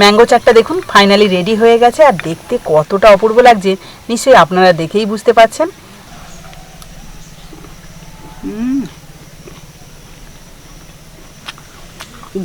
Mango চাটটা দেখুন finally ready হয়ে গেছে, আর দেখতে কতটা অপূর্ব লাগছে। নিশ্চয়ই আপনারা দেখেই বুঝতে পারছেন।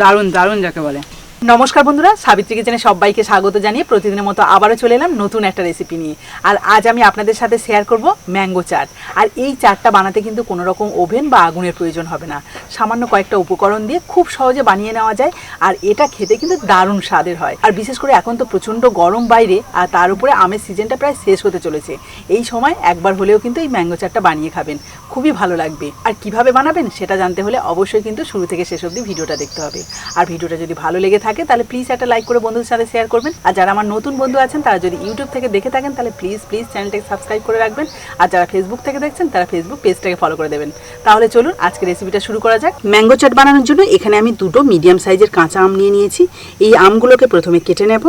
দারুণ দারুণ যাকে বলে। নমস্কার বন্ধুরা, সাবিত্রী কিচেনে সবাইকে স্বাগত জানিয়ে প্রতিদিনের মতো আবারও চলে এলাম নতুন একটা রেসিপি নিয়ে। আর আজ আমি আপনাদের সাথে শেয়ার করব ম্যাঙ্গো চাট। আর এই চাটটা বানাতে কিন্তু কোনো রকম ওভেন বা আগুনের প্রয়োজন হবে না। সামান্য কয়েকটা উপকরণ দিয়ে খুব সহজে বানিয়ে নেওয়া যায়, আর এটা খেতে কিন্তু দারুণ স্বাদের হয়। আর বিশেষ করে এখন তো প্রচণ্ড গরম বাইরে, আর তার উপরে আমের সিজনটা প্রায় শেষ হতে চলেছে। এই সময় একবার হলেও কিন্তু এই ম্যাঙ্গো চাটটা বানিয়ে খাবেন, খুবই ভালো লাগবে। আর কীভাবে বানাবেন সেটা জানতে হলে অবশ্যই কিন্তু শুরু থেকে শেষ অবধি ভিডিওটা দেখতে হবে। আর ভিডিওটা যদি ভালো লেগে থাকে, তাহলে প্লিজ একটা লাইক করে বন্ধুদের সাথে শেয়ার করবেন। আর যারা আমার নতুন বন্ধু আছেন, তারা যদি ইউটিউব থেকে দেখে থাকেন, তাহলে প্লিজ প্লিজ চ্যানেলটাকে সাবস্ক্রাইব করে রাখবেন। আর যারা ফেসবুক থেকে দেখছেন, তারা ফেসবুক পেজটাকে ফলো করে দেবেন। তাহলে চলুন আজকে রেসিপিটা শুরু করা যাক। ম্যাঙ্গো চাট বানানোর জন্য এখানে আমি দুটো মিডিয়াম সাইজের কাঁচা আম নিয়ে নিয়েছি। এই আমগুলোকে প্রথমে কেটে নেব।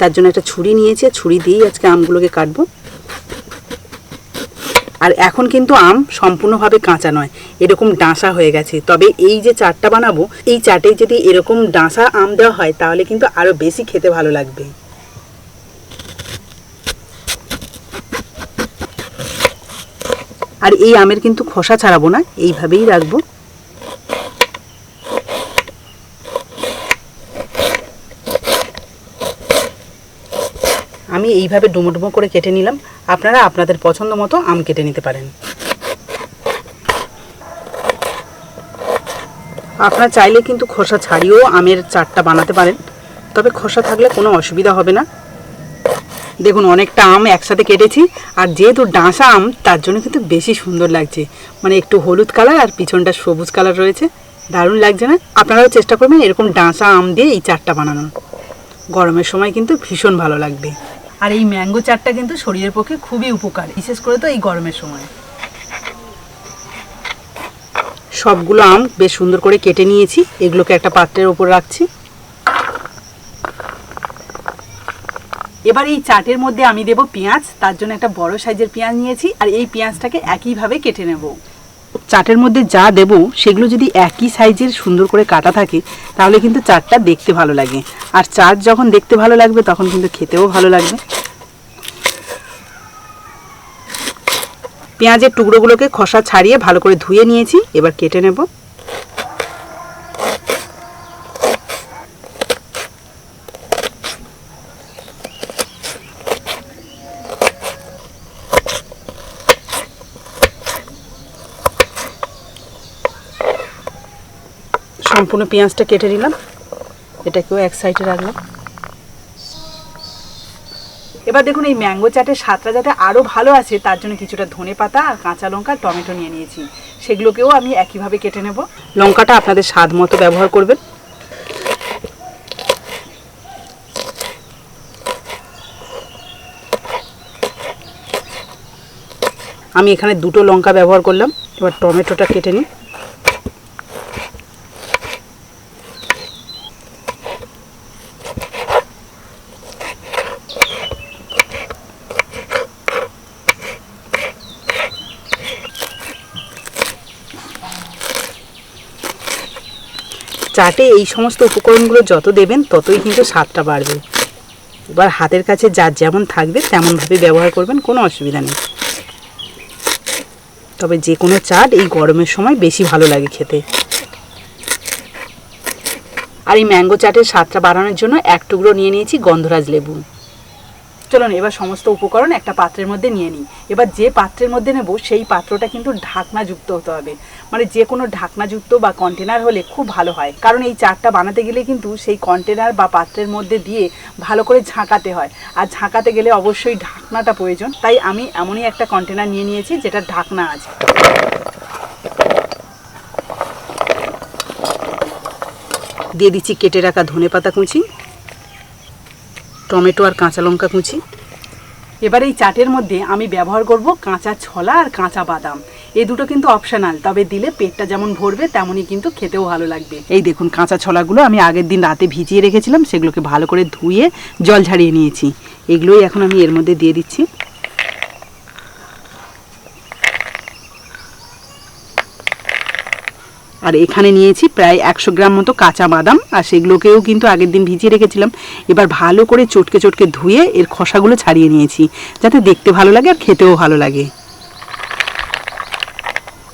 তার জন্য একটা ছুরি নিয়েছি, আর ছুরি দিয়েই আজকে আমগুলোকে কাটবো। আর এখন কিন্তু আম সম্পূর্ণভাবে কাঁচা নয়, এরকম ডাঁসা হয়ে গেছে। তবে এই যে চাটটা বানাবো, এই চাটে যদি এরকম ডাঁসা আম দেওয়া হয়, তাহলে কিন্তু আরও বেশি খেতে ভালো লাগবে। আর এই আমের কিন্তু খোসা ছাড়াবো না, এইভাবেই রাখব আমি এইভাবে ডুমো ডুমো করে কেটে নিলাম। আপনারা আপনাদের পছন্দ মতো আম কেটে নিতে পারেন। আপনারা চাইলে কিন্তু খোসা ছাড়িয়েও আমের চাটটা বানাতে পারেন। তবে খোসা থাকলে কোনো অসুবিধা হবে না। দেখুন, অনেকটা আম একসাথে কেটেছি। আর যেহেতু ডাঁসা আম, তার জন্য কিন্তু বেশি সুন্দর লাগছে। মানে একটু হলুদ কালার আর পিছনটা সবুজ কালার রয়েছে। দারুণ লাগছে না? আপনারাও চেষ্টা করবেন এরকম ডাঁসা আম দিয়ে এই চাটটা বানানোর। গরমের সময় কিন্তু ভীষণ ভালো লাগবে। আর এই ম্যাঙ্গো চাটটা কিন্তু শরীরের পক্ষে খুবই উপকার বিশেষ করে তো এই গরমের সময়। সবগুলো আম বেশ সুন্দর করে কেটে নিয়েছি এগুলোকে একটা পাত্রের ওপর রাখছি। এবার এই চাটের মধ্যে আমি দেব পেঁয়াজ তার জন্য একটা বড় সাইজের পেঁয়াজ নিয়েছি আর এই পেঁয়াজটাকে একইভাবে কেটে নেব। চাটের মধ্যে যা দেব, সেগুলো যদি একই সাইজের সুন্দর করে কাটা থাকে, তাহলে কিন্তু চাটটা দেখতে ভালো লাগে। আর চাট যখন দেখতে ভালো লাগবে, তখন কিন্তু খেতেও ভালো লাগবে। পেঁয়াজের টুকরোগুলোকে খসা ছাড়িয়ে ভালো করে ধুয়ে নিয়েছি, এবার কেটে নেব। সম্পূর্ণ পেঁয়াজটা কেটে নিলাম। এটাকেও এক সাইডে রাখলাম। এবার দেখুন, এই ম্যাঙ্গো চাটের স্বাদটা যাতে আরও ভালো আছে, তার জন্য কিছুটা ধনে পাতা আর কাঁচা লঙ্কা, টমেটো নিয়ে নিয়েছি। সেগুলোকেও আমি একইভাবে কেটে নেব। লঙ্কাটা আপনাদের স্বাদ মতো ব্যবহার করবেন। আমি এখানে দুটো লঙ্কা ব্যবহার করলাম। এবার টমেটোটা কেটে নিই। চাটে এই সমস্ত উপকরণগুলো যত দেবেন, ততই কিন্তু স্বাদটা বাড়বে। এবার হাতের কাছে যার যেমন থাকবে, তেমনভাবে ব্যবহার করবেন, কোনো অসুবিধা নেই। তবে যে কোনো চাট এই গরমের সময় বেশি ভালো লাগে খেতে। আর এই ম্যাঙ্গো চাটের স্বাদটা বাড়ানোর জন্য এক টুকরো নিয়ে নিয়েছি গন্ধরাজ লেবু। চলুন এবার সমস্ত উপকরণ একটা পাত্রের মধ্যে নিয়ে নিই। এবার যে পাত্রের মধ্যে নেব, সেই পাত্রটা কিন্তু ঢাকনাযুক্ত হতে হবে। মানে যে কোনো ঢাকনাযুক্ত বা কন্টেনার হলে খুব ভালো হয়। কারণ এই চারটা বানাতে গেলে কিন্তু সেই কন্টেনার বা পাত্রের মধ্যে দিয়ে ভালো করে ঝাঁকাতে হয়। আর ঝাঁকাতে গেলে অবশ্যই ঢাকনাটা প্রয়োজন। তাই আমি এমনই একটা কন্টেনার নিয়ে নিয়েছি, যেটা ঢাকনা আছে। দিয়ে দিচ্ছি কেটে রাখা ধনে পাতা কুচি। টমেটো আর কাঁচা লঙ্কা কুচি। এবার এই চাটের মধ্যে আমি ব্যবহার করব কাঁচা ছলা আর কাঁচা বাদাম। এই দুটো কিন্তু অপশনাল তবে দিলে পেটটা যেমন ভরবে, তেমনই কিন্তু খেতেও ভালো লাগবে। এই দেখুন, কাঁচা ছলাগুলো আমি আগের দিন রাতে ভিজিয়ে রেখেছিলাম, সেগুলোকে ভালো করে ধুয়ে জল ঝাড়িয়ে নিয়েছি। এগুলোই এখন আমি এর মধ্যে দিয়ে দিচ্ছি। আর এখানে নিয়েছি প্রায় একশো গ্রাম মতো কাঁচা বাদাম, আর সেগুলোকেও কিন্তু আগের দিন ভিজিয়ে রেখেছিলাম। এবার ভালো করে চটকে চটকে ধুয়ে এর খোসাগুলো ছাড়িয়ে নিয়েছি, যাতে দেখতে ভালো লাগে আর খেতেও ভালো লাগে।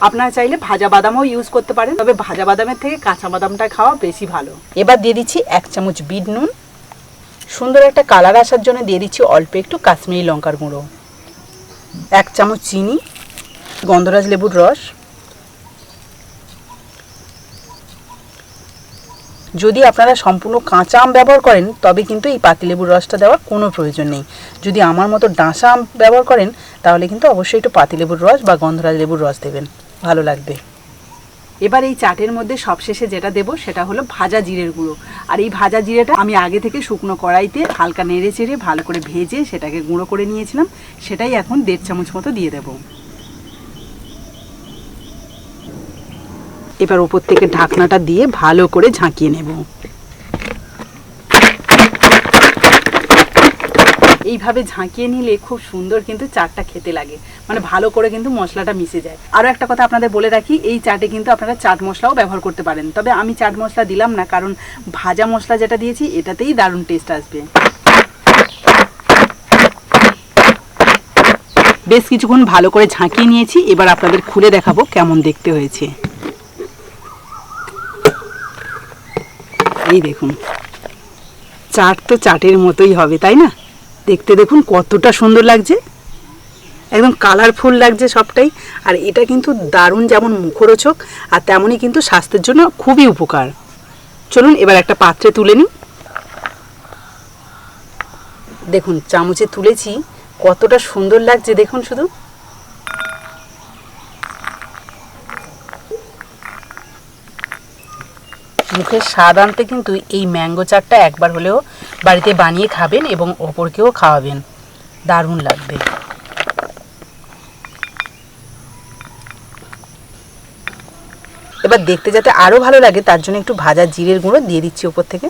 আপনারা চাইলে ভাজা বাদামও ইউজ করতে পারেন, তবে ভাজা বাদামের থেকে কাঁচা বাদামটা খাওয়া বেশি ভালো। এবার দিয়ে দিচ্ছি এক চামচ বিট নুন। সুন্দর একটা কালার আসার জন্য দিয়ে দিচ্ছি অল্প একটু কাশ্মীরি লঙ্কার গুঁড়ো। এক চামচ চিনি, গন্ধরাজ লেবুর রস। যদি আপনারা সম্পূর্ণ কাঁচা আম ব্যবহার করেন, তবে কিন্তু এই পাতিলেবুর রসটা দেওয়ার কোনো প্রয়োজন নেই। যদি আমার মতো ডাঁসা আম ব্যবহার করেন, তাহলে কিন্তু অবশ্যই একটু পাতিলেবুর রস বা গন্ধরাজ লেবুর রস দেবেন। ভালো লাগবে। এবার এই চাটের মধ্যে সবশেষে যেটা দেবো, সেটা হলো ভাজা জিরের গুঁড়ো। আর এই ভাজা জিরেটা আমি আগে থেকে শুকনো কড়াইতে হালকা নেড়ে চেড়ে ভালো করে ভেজে সেটাকে গুঁড়ো করে নিয়েছিলাম। সেটাই এখন দেড় চামচ মতো দিয়ে দেবো। এবার ওপর থেকে ঢাকনাটা দিয়ে ভালো করে ঝাঁকিয়ে নেব। এইভাবে ঝাঁকিয়ে নিলে খুব সুন্দর কিন্তু চাটটা খেতে লাগে। মানে ভালো করে কিন্তু মশলাটা মিশে যায়। আরও একটা কথা আপনাদের বলে রাখি, এই চাটে কিন্তু আপনারা চাট মশলাও ব্যবহার করতে পারেন। তবে আমি চাট মশলা দিলাম না, কারণ ভাজা মশলা যেটা দিয়েছি, এটাতেই দারুণ টেস্ট আসবে। বেশ কিছুক্ষণ ভালো করে ঝাঁকিয়ে নিয়েছি, এবার আপনাদের খুলে দেখাবো কেমন দেখতে হয়েছে। এই দেখুন, চাট তো চাটের মতোই হবে, তাই না? দেখতে দেখুন কতটা সুন্দর লাগছে। একদম কালারফুল লাগছে সবটাই, আর এটা কিন্তু দারুণ যেমন মুখরোচক, আর তেমনই কিন্তু স্বাস্থ্যের জন্য খুবই উপকার। চলুন এবার একটা পাত্রে তুলে নিই। দেখুন, চামচে তুলেছি, কতটা সুন্দর লাগছে দেখুন শুধু। মুখের স্বাদ আনতে কিন্তু এই ম্যাঙ্গো চাটটা একবার হলেও বাড়িতে বানিয়ে খাবেন এবং অপরকেও খাওয়াবেন। দারুণ লাগবে। এবার দেখতে যাতে আরও ভালো লাগে, তার জন্য একটু ভাজা জিরের গুঁড়ো দিয়ে দিচ্ছি ওপর থেকে।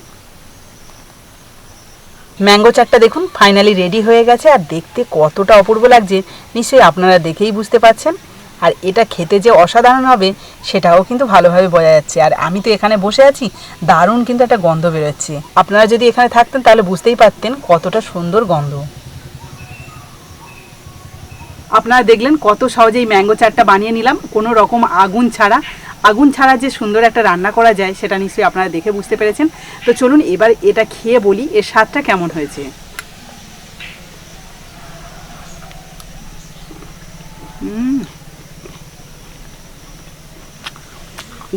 ম্যাঙ্গো চাটটা দেখুন ফাইনালি রেডি হয়ে গেছে। আর দেখতে কতটা অপূর্ব লাগছে, নিশ্চয়ই আপনারা দেখেই বুঝতে পারছেন। আর এটা খেতে যে অসাধারণ হবে, সেটাও কিন্তু ভালোভাবে বোঝা যাচ্ছে। আর আমি তো এখানে বসে আছি, দারুণ কিন্তু একটা গন্ধ বেরোচ্ছে। আপনারা যদি এখানে থাকতেন, তাহলে বুঝতেই পারতেন কতটা সুন্দর গন্ধ। আপনারা দেখলেন কত সহজেই ম্যাঙ্গো চাটটা বানিয়ে নিলাম। কোনো রকম আগুন ছাড়া আগুন ছাড়া যে সুন্দর একটা রান্না করা যায়, সেটা নিশ্চয়ই আপনারা দেখে বুঝতে পেরেছেন। তো চলুন এবার এটা খেয়ে বলি, এর স্বাদটা কেমন হয়েছে।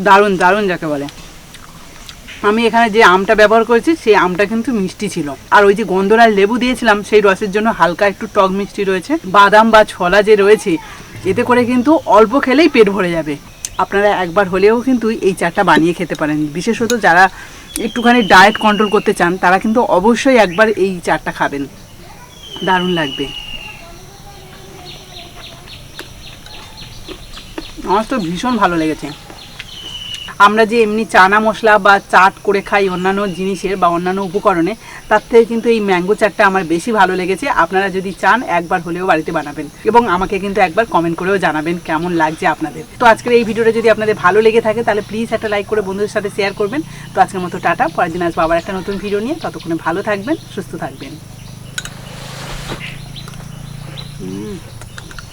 দারুণ দারুণ যাকে বলে। আমি এখানে যে আমটা ব্যবহার করেছি, সেই আমটা কিন্তু মিষ্টি ছিল। আর ওই যে গন্ধরাজ লেবু দিয়েছিলাম, সেই রসের জন্য হালকা একটু টক মিষ্টি রয়েছে। বাদাম বা ছোলা যে রয়েছে, এতে করে কিন্তু অল্প খেলেই পেট ভরে যাবে। আপনারা একবার হলেও কিন্তু এই চাটা বানিয়ে খেতে পারেন। বিশেষত যারা একটুখানি ডায়েট কন্ট্রোল করতে চান, তারা কিন্তু অবশ্যই একবার এই চাটটা খাবেন। দারুণ লাগবে। আমার তো ভীষণ ভালো লেগেছে। আমরা যে এমনি চানা মশলা বা চাট করে খাই অন্যান্য জিনিসের বা অন্যান্য উপকরণে, তার থেকে কিন্তু এই ম্যাঙ্গো চাটটা আমার বেশি ভালো লেগেছে। আপনারা যদি চান, একবার হলেও বাড়িতে বানাবেন এবং আমাকে কিন্তু একবার কমেন্ট করেও জানাবেন কেমন লাগছে আপনাদের। তো আজকের এই ভিডিওটা যদি আপনাদের ভালো লেগে থাকে, তাহলে প্লিজ একটা লাইক করে বন্ধুদের সাথে শেয়ার করবেন। তো আজকের মতো টাটা, পরের দিন আসব আবার একটা নতুন ভিডিও নিয়ে। ততক্ষণে ভালো থাকবেন, সুস্থ থাকবেন।